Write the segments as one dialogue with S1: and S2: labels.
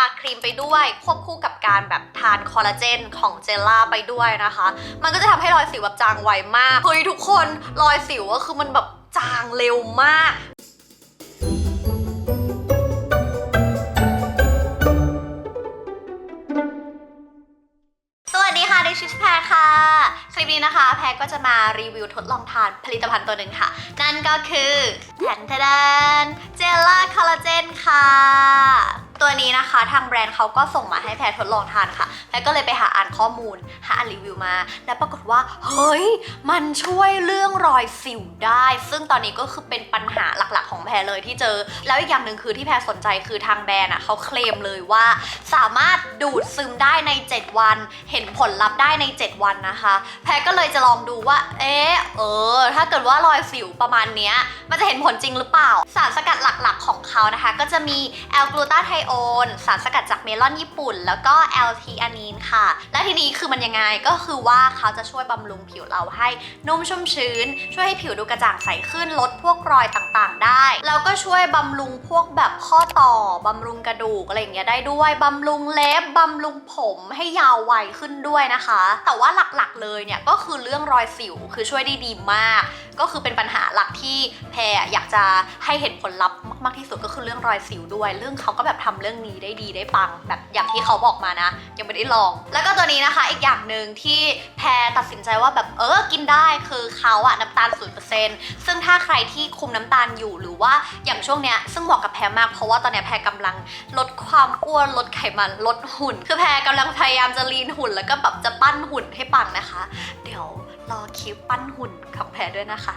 S1: าครีมไปด้วย ควบคู่กับการแบบทานคอลลาเจนของเจลล่าไปด้วยนะคะ มันก็จะทำให้รอยสิวแบบจางไวมากเฮ้ยทุกคนรอยสิวก็คือมันแบบจางเร็วมากสวัสดีค่ะดิชแพรค่ะ คลิปนี้นะคะ แพรก็จะมารีวิวทดลองทานผลิตภัณฑ์ตัวหนึ่งค่ะ นั่นก็คือแทนเทดนเจลล่าคอลลาเจนค่ะ นี้นะคะทางแบรนด์เขาก็ส่งมาให้แพรทดลองทานค่ะ แพรก็เลยไปหาอ่านข้อมูล หาอ่านรีวิวมา แล้วปรากฏว่า เฮ้ย มันช่วยเรื่องรอยสิวได้ ซึ่งตอนนี้ก็คือเป็นปัญหาหลักๆ ของแพรเลยที่เจอ แล้วอีกอย่างหนึ่งคือที่แพรสนใจคือทางแบรนด์อะเขาเคลมเลยว่า สามารถดูดซึมได้ใน 7 วัน เห็นผลลัพธ์ได้ใน 7 วันนะคะ แพรก็เลยจะลองดูว่า เอ๊ะเออ ถ้าเกิดว่ารอยสิวประมาณเนี้ยมันจะเห็นผลจริงหรือเปล่า สารสกัดหลักๆของเขานะคะ ก็จะมีแอลกลูตาไทโอน สารสกัดจากเมลอนญี่ปุ่น แล้วก็แอลทีอานีนค่ะ และทีนี้คือมันยังไงก็คือว่าเขาจะช่วยบำรุงผิวเราให้นุ่มชุ่มชื้น ช่วยให้ผิวดูกระจ่างใสขึ้นลดพวกรอยต่างๆ ได้ แล้วก็ช่วยบำรุงพวกแบบข้อต่อบำรุงกระดูกอะไรอย่างเงี้ยได้ด้วยบำรุงเล็บบำรุงผมให้ยาววัยขึ้นด้วยนะคะ แต่ว่าหลักๆเลยเนี่ยก็คือเรื่องรอยสิวคือช่วยได้ดีมาก ก็คือเป็นปัญหาหลักที่แพรอยากจะให้เห็นผลลัพธ์มากๆที่สุดก็คือเรื่องรอยสิวด้วย เรื่องเขาก็แบบทำเรื่องนี้ได้ดีได้ปังแบบอย่างที่เขาบอกมานะ ยังไม่ได้ลอง แล้วก็ตัวนี้นะคะอีกอย่างหนึ่งที่แพรตัดสินใจว่าแบบเออกินได้คือเขาอะน้ำตาล 0%ซึ่งถ้าใครที่คุมน้ำตาลอยู่หรือว่าอย่างช่วงเนี้ยซึ่งเหมาะกับแพรมากเพราะว่าตอนเนี้ยแพรกำลังลดความอ้วนลดไขมันลดหุ่น คือแพรกำลังพยายามจะลีนหุ่น แล้วก็แบบจะปั้นหุ่นให้ปังนะคะ เดี๋ยวรอคลิปปั้นหุ่นของแพรด้วยนะคะ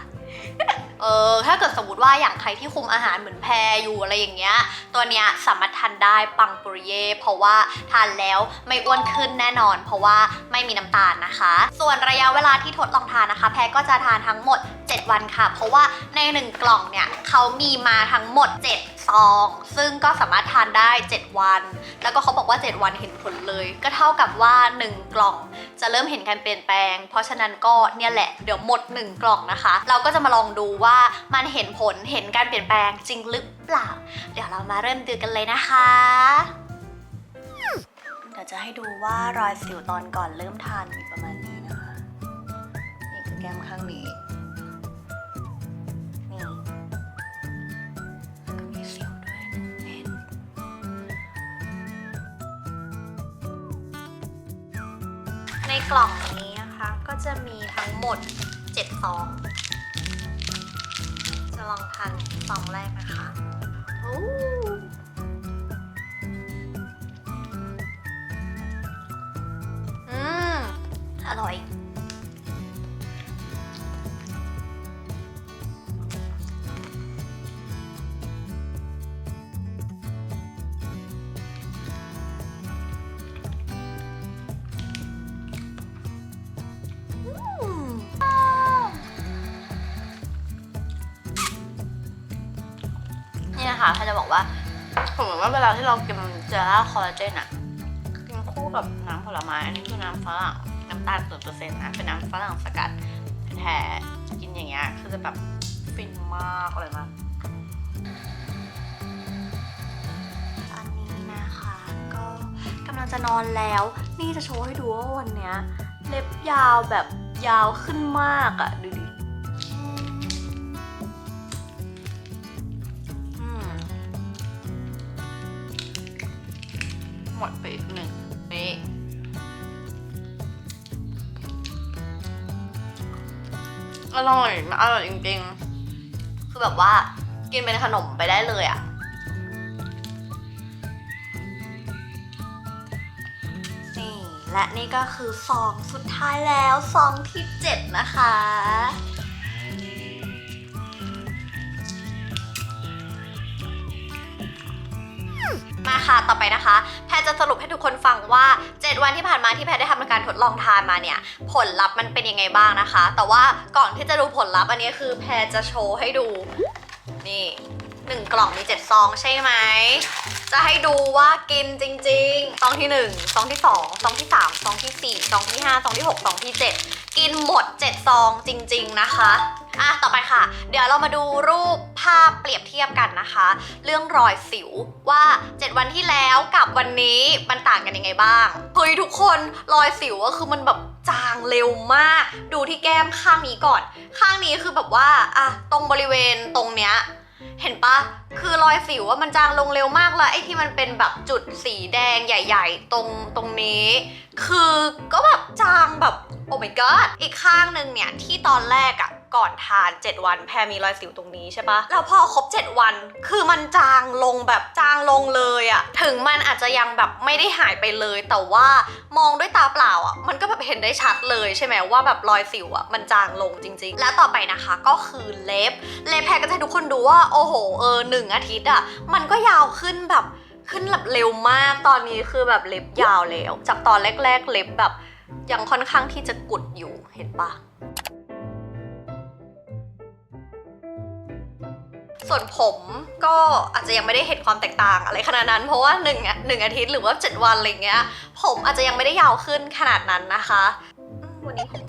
S1: เออถ้าเกิดสมมติว่าอย่างใครที่คุมอาหารเหมือนแพรอยู่อะไรอย่างเงี้ย ตัวเนี้ยสามารถทานได้ปังปุริเย่เพราะว่าทานแล้วไม่อ้วนขึ้นแน่นอน เพราะว่าไม่มีน้ำตาลนะคะ ส่วนระยะเวลาที่ทดลองทานนะคะ แพรก็จะทานทั้งหมด 7 วันค่ะ เพราะว่าใน 1 กล่องเนี่ยเขามีมาทั้งหมด 7 ซอง ซึ่งก็สามารถทานได้ 7 วัน แล้วก็เขาบอกว่า 7 วันเห็นผลเลย ก็เท่ากับว่า 1 กล่องจะเริ่มเห็นการเปลี่ยนแปลง เพราะฉะนั้นก็เนี่ยแหละเดี๋ยวหมด 1 กล่องนะคะ เราก็จะมาลองดูว่ามันเห็นผลเห็นการเปลี่ยนแปลงจริงหรือเปล่า เดี๋ยวเรามาเริ่มดูกันเลยนะคะเดี๋ยวจะให้ดูว่ารอยสิวตอนก่อนเริ่มทานมีประมาณนี้นะคะ นี่คือแก้มข้างนี้ กล่องนี้นะคะ ก็จะมีทั้งหมด7ซอง จะลองทานซองแรกนะคะโอ้ นี่ะคะเขาจะบอกว่าผมเหมือนว่าเวลาที่เรากินเจลล่าคอลลาเจนอะกินคู่กับน้ำผลไม้อันนี้คือน้ำฝรั่งน้ำตาลศูนเปอร์เซ็นต์นะเป็นน้ำฝรั่งสกัดแท้กินอย่างเงี้ยคือจะแบบฟินมากเลยมากอันนี้นะคะ ก็กำลังจะนอนแล้ว นี่จะโชว์ให้ดูว่าวันเนี้ย เล็บยาวแบบยาวขึ้นมากอะดูดิ หมดไปอีกหนึ่งนี่อร่อยมอร่อยจริงๆ คือแบบว่ากินเป็นขนมไปได้เลยอะ่ะ นี่ และนี่ก็คือซองสุดท้ายแล้วซองที่ 7 นะคะ มาค่ะ ต่อไปนะคะ แพรจะสรุปให้ทุกคนฟังว่า 7 วันที่ผ่านมาที่แพรได้ทำการทดลองทานมาเนี่ย ผลลัพธ์มันเป็นยังไงบ้างนะคะ แต่ว่าก่อนที่จะดูผลลัพธ์อันนี้คือแพรจะโชว์ให้ดู นี่1กล่องมี7ซองใช่ไหม จะให้ดูว่ากินจริงๆ ซองที่1ซองที่2ซองที่3ซองที่4ซองที่5ซองที่6ซองที่7 กินหมด 7 ซองจริง ๆนะคะอะต่อไปค่ะ เดี๋ยวเรามาดูรูปภาพเปรียบเทียบกันนะคะ เรื่องรอยสิวว่า 7 วันที่แล้วกับวันนี้มันต่างกันยังไงบ้างเฮ้ยทุกคนรอยสิวก็คือมันแบบจางเร็วมาก ดูที่แก้มข้างนี้ก่อน ข้างนี้คือแบบว่าอะตรงบริเวณตรงเนี้ยเห็นปะคือรอยสิวว่ามันจางลงเร็วมากแล้วไอ้ที่มันเป็นแบบจุดสีแดงใหญ่ ๆ ตรงตรงนี้ คือก็แบบจางแบบ โอ้ my god อีกข้างหนึ่งเนี่ย ที่ตอนแรกอะก่อนทาน 7 วันแพรมีรอยสิวตรงนี้ใช่ปะแล้วพอครบ 7 วัน คือมันจางลงแบบจางลงเลยอะถึงมันอาจจะยังแบบไม่ได้หายไปเลย แต่ว่ามองด้วยตาเปล่าอะมันก็แบบเห็นได้ชัดเลยใช่ไหมว่าแบบรอยสิวอะมันจางลงจริง ๆ แล้วต่อไปนะคะก็คือเล็บ เล็บแพรก็จะให้ทุกคนดูว่าโอ้โหเออหนึ่งอาทิตย์อะมันก็ยาวขึ้นแบบขึ้นแบบเร็วมากตอนนี้คือแบบเล็บยาวแล้ว จากตอนแรก ๆ เล็บแบบ ยังค่อนข้างที่จะกุดอยู่เห็นปะส่วนผมก็อาจจะยังไม่ได้เห็นความแตกต่างอะไรขนาดนั้น เพราะว่าหนึ่งอะหนึ่งอาทิตย์หรือว่า 7 วันอะไรเงี้ย ผมอาจจะยังไม่ได้ยาวขึ้นขนาดนั้นนะคะ วันนี้ผม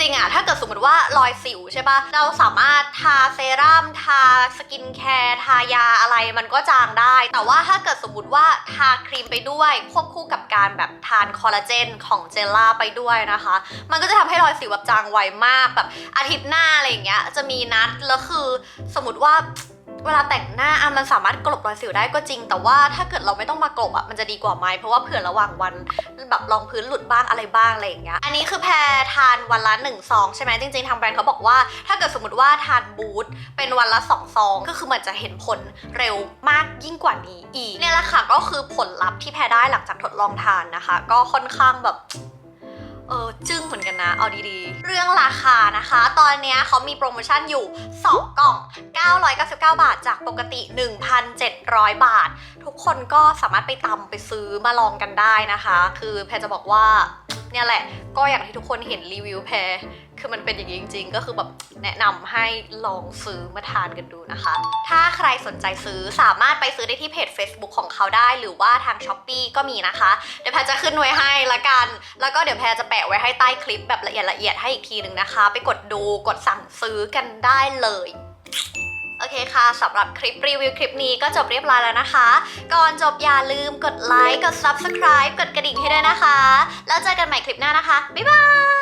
S1: ริงๆอะถ้าเกิดสมมติว่ารอยสิวใช่ปะเราสามารถทาเซรั่มทาสกินแคร์ทายาอะไรมันก็จางได้ แต่ว่าถ้าเกิดสมมติว่าทาครีมไปด้วยควบคู่กับการแบบทานคอลลาเจนของเจลล่าไปด้วยนะคะ มันก็จะทำให้รอยสิวแบบจางไวมากแบบอาทิตย์หน้าอะไรอย่างเงี้ยจะมีนัดแล้วคือสมมติว่า เวลาแต่งหน้าอะมันสามารถกลบรอยสิวได้ก็จริง แต่ว่าถ้าเกิดเราไม่ต้องมากลบอะมันจะดีกว่าไหมเพราะว่าเผื่อระหว่างวันแบบรองพื้นหลุดบ้างอะไรบ้างอะไรอย่างเงี้ยอันนี้คือแพรทานวันละหนึ่งซองใช่ไหมจริงๆทางแบรนด์เขาบอกว่า ถ้าเกิดสมมติว่าทานบูทเป็นวันละสองซองก็คือมันจะเห็นผลเร็วมากยิ่งกว่านี้อีกเนี่ยแหละค่ะก็คือผลลัพธ์ที่แพรได้หลังจากทดลองทานนะคะ ก็ค่อนข้างแบบ เออจึ้งเหมือนกันนะ เอาดีๆ เรื่องราคานะคะ ตอนนี้เขามีโปรโมชั่นอยู่ 2 กล่อง 999 บาท จากปกติ 1,700 บาท ทุกคนก็สามารถไปตำไปซื้อมาลองกันได้นะคะ คือแพรจะบอกว่า เนี่ยแหละ ก็อย่างที่ทุกคนเห็นรีวิวแพรคือมันเป็นอย่างนี้จริง ๆ ก็คือแบบแนะนำให้ลองซื้อมาทานกันดูนะคะ ถ้าใครสนใจซื้อสามารถไปซื้อได้ที่เพจ Facebook ของเขาได้ หรือว่าทาง s h อ p e e ก็มีนะคะ เดี๋ยวแพรจะขึ้นไว้ให้ละกัน แล้วก็เดี๋ยวแพรจะแปะไว้ให้ใต้คลิปแบบละเอียดละเอียดให้อีกทีหนึ่งนะคะ ไปกดดูกดสั่งซื้อกันได้เลย โอเคค่ะสำหรับคลิปรีวิวคลิปนี้ก็จบเรียบร้อยแล้วนะคะ ก่อนจบอย่าลืมกดไลค์กด Subscribe กดกระดิ่งให้ด้วยนะคะ แล้วเจอกันใหม่คลิปหน้านะคะ บ๊ายบาย